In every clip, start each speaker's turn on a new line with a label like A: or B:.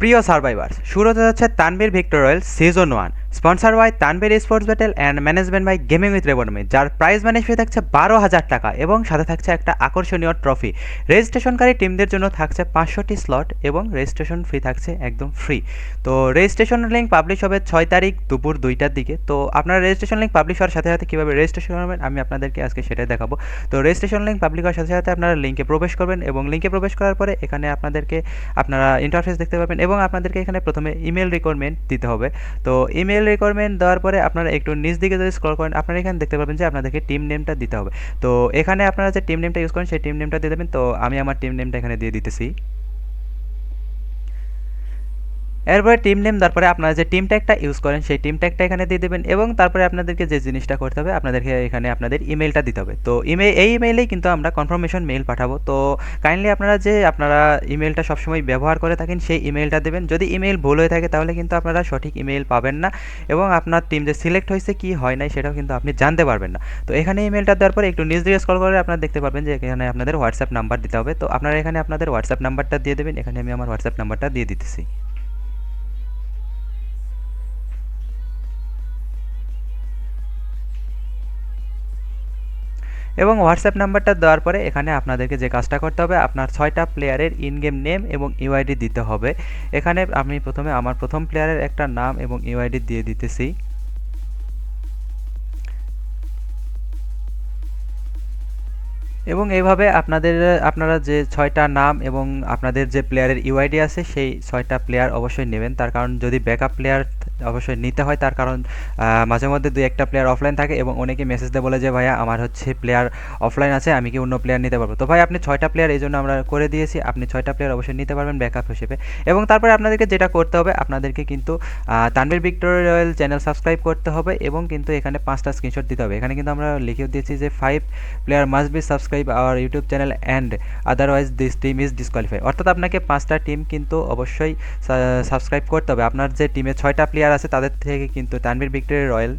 A: প্রিয় সার্ভাইভার্স শুরু হতে যাচ্ছে Tanvir Victor royal season one. Sponsor by Tanvir sports battle and management by gaming with রেবনমি যার prize manage ফি থাকছে বারো হাজার টাকা এবং সাথে থাকছে একটা আকর্ষণীয় ট্রফি রেজিস্ট্রেশনকারী টিমদের জন্য থাকছে পাঁচশোটি স্লট এবং রেজিস্ট্রেশন ফি থাকছে একদম ফ্রি তো রেজিস্ট্রেশন লিঙ্ক পাবলিশ হবে ছয় তারিখ দুপুর দুইটার দিকে। তো আপনারা রেজিস্ট্রেশন লিঙ্ক পাবলিশ হওয়ার সাথে সাথে কীভাবে রেজিস্ট্রেশন করবেন আমি আপনাদেরকে আজকে সেটাই দেখাবো। তো রেজিস্ট্রেশন লিঙ্ক পাবলিশ হওয়ার সাথে সাথে আপনারা লিঙ্কে প্রবেশ করবেন এবং লিঙ্কে প্রবেশ করার পরে এখানে আপনাদেরকে আপনারা ইন্টারফেস দেখতে পাবেন এবং আপনাদেরকে এখানে প্রথমে ইমেল রিকোয়ারমেন্ট দিতে হবে। তো ইমেল রিকোয়ারমেন্ট দেওয়ার পরে আপনারা একটু নিচ দিকে যদি স্ক্রল করেন, আপনারা এখানে দেখতে পাবেন যে আপনাদেরকে টিম নেমটা দিতে হবে। তো এখানে আপনারা যে টিম নেমটা ইউজ করেন, সেই টিম নেমটা দিয়ে দেবেন। তো আমি আমার টিম নেমটা এখানে দিয়ে দিতেছি। এরপরে টিম নেম তারপরে আপনারা যে টিম ট্যাগটা ইউজ করেন, সেই টিম ট্যাগটা এখানে দিয়ে দেবেন এবং তারপরে আপনাদেরকে যে জিনিসটা করতে হবে, আপনাদেরকে এখানে আপনাদের ইমেলটা দিতে হবে। তো ইমেল এই ইমেইলেই কিন্তু আমরা কনফার্মেশন মেইল পাঠাবো। তো কাইন্ডলি আপনারা যে আপনারা ইমেলটা সবসময় ব্যবহার করে থাকেন, সেই ইমেলটা দেবেন। যদি ইমেল ভুল হয়ে থাকে, তাহলে কিন্তু আপনারা সঠিক ইমেল পাবেন না এবং আপনার টিম যে সিলেক্ট হয়েছে, কি হয় নাই সেটাও কিন্তু আপনি জানতে পারবেন না। তো এখানে ইমেলটা দেওয়ার পরে একটু নিজ দিকে স্কল করে আপনারা দেখতে পারবেন যে এখানে আপনাদের হোয়াটসঅ্যাপ নাম্বার দিতে হবে। তো আপনারা এখানে আপনাদের হোয়াটসঅ্যাপ নাম্বারটা দিয়ে দেবেন। এখানে আমি আমার হোয়াটসঅ্যাপ নাম্বারটা দিয়ে দিতেছি। এবং হোয়াটসঅ্যাপ নাম্বারটা দেওয়ার পরে এখানে আপনাদেরকে যে কাজটা করতে হবে, আপনার ছয়টা প্লেয়ারের ইন গেম নেম এবং ইউআইডি দিতে হবে। এখানে আমি প্রথমে আমার প্রথম প্লেয়ারের একটা নাম এবং ইউআইডি দিয়ে দিতেছি। এবং এইভাবে আপনাদের, আপনারা যে ছয়টা নাম এবং আপনাদের যে প্লেয়ারের ইউআইডি আছে, সেই ছয়টা প্লেয়ার অবশ্যই নেবেন। তার কারণ যদি ব্যাকআপ প্লেয়ার অবশ্যই নিতে হয়। তার কারণ মাঝে মধ্যে দুই একটা প্লেয়ার অফলাইন থাকে এবং অনেকে মেসেজ দেয় বলে যে, ভাইয়া, আমার হচ্ছে প্লেয়ার অফলাইন আছে, আমি কি অন্য প্লেয়ার নিতে পারব? তো ভাই, আপনি ছয়টা প্লেয়ার এই জন্য আমরা করে দিয়েছি। আপনি ছয়টা প্লেয়ার অবশ্যই নিতে পারবেন ব্যাকআপ হিসেবে। এবং তারপরে আপনাদেরকে যেটা করতে হবে, আপনাদেরকে কিন্তু Tanvir Victoria royal channel subscribe করতে হবে এবং কিন্তু এখানে পাঁচটা স্ক্রিনশট দিতে হবে। এখানে কিন্তু আমরা লিখেও দিয়েছি যে five player must be subscribe our YouTube channel and otherwise this team is disqualify অর্থাৎ আপনাকে পাঁচটা টিম কিন্তু অবশ্যই সাবস্ক্রাইব করতে হবে। আপনার যে টিমে ছয়টা প্লেয়ার আছে তাদের থেকে কিন্তু তানবীর ভিক্টোরিয়া রয়্যাল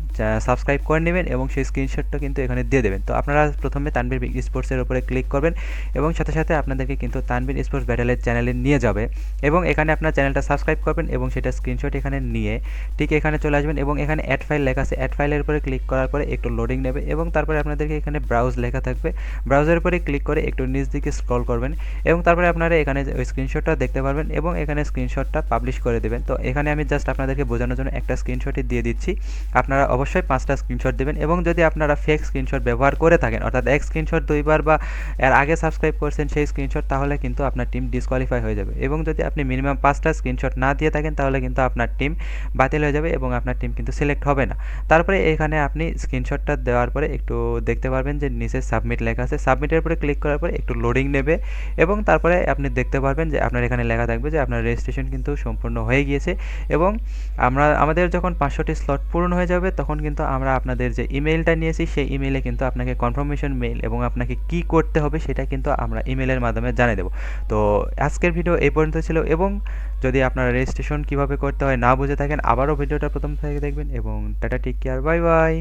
A: সাবস্ক্রাইব করে নেবেন এবং সেই স্ক্রিনশটটা কিন্তু এখানে দিয়ে দেবেন। তো আপনারা প্রথমে তানবীর স্পোর্টসের উপরে ক্লিক করবেন এবং সাথে সাথে আপনাদেরকে কিন্তু তানবীর স্পোর্টস ব্যাটেলের চ্যানেলে নিয়ে যাবে এবং এখানে আপনার চ্যানেলটা সাবস্ক্রাইব করবেন এবং সেটা স্ক্রিনশট এখানে নিয়ে ঠিক এখানে চলে আসবেন এবং এখানে অ্যাড ফাইল লেখা আছে। অ্যাড ফাইলের উপরে ক্লিক করার পরে একটু লোডিং নেবে এবং তারপরে আপনাদেরকে এখানে ব্রাউজ লেখা থাকবে। ব্রাউজের উপরে ক্লিক করে একটু নিচ দিকে স্ক্রল করবেন এবং তারপরে আপনারা এখানে ওই স্ক্রিনশটটা দেখতে পারবেন এবং এখানে স্ক্রিনশটটা পাবলিশ করে দেবেন। তো এখানে আমি জাস্ট আপনাদেরকে বোঝানোর জন্য একটা স্ক্রিনশটই দিয়ে দিচ্ছি। আপনারা অবশ্যই পাঁচটা স্ক্রিনশট দেবেন এবং যদি আপনারা ফেক স্ক্রিনশট ব্যবহার করে থাকেন, অর্থাৎ এক স্ক্রিনশট দুইবার বা এর আগে সাবস্ক্রাইব করছেন সেই স্ক্রিনশট তাহলে কিন্তু আপনার টিম ডিসকোয়ালিফাই হয়ে যাবে। এবং যদি আপনি মিনিমাম পাঁচটা স্ক্রিনশট না দিয়ে থাকেন, তাহলে কিন্তু আপনার টিম বাতিল হয়ে যাবে এবং আপনার টিম কিন্তু সিলেক্ট হবে না। তারপরে এখানে আপনি স্ক্রিনশটটা দেওয়ার পরে একটু দেখতে পারবেন যে নিচে সাবমিট লেখা আছে। সাবমিটের উপরে ক্লিক করার পরে একটু লোডিং নেবে এবং তারপরে আপনি দেখতে পারবেন যে আপনার এখানে লেখা থাকবে যে আপনার রেজিস্ট্রেশন কিন্তু সম্পূর্ণ হয়ে গিয়েছে এবং আমরা আমাদের যখন পাঁচশোটি স্লট পূরণ হয়ে যাবে, তখন কিন্তু আমরা আপনাদের যে ইমেলটা নিয়েছি, সেই ইমেলে কিন্তু আপনাকে কনফার্মেশন মেল এবং আপনাকে কি করতে হবে সেটা কিন্তু আমরা ইমেলের মাধ্যমে জানিয়ে দেবো। তো আজকের ভিডিও এই পর্যন্ত ছিল এবং যদি আপনারা রেজিস্ট্রেশন কীভাবে করতে হয় না বুঝে থাকেন, আবারও ভিডিওটা প্রথম থেকে দেখবেন এবং tata take care bye bye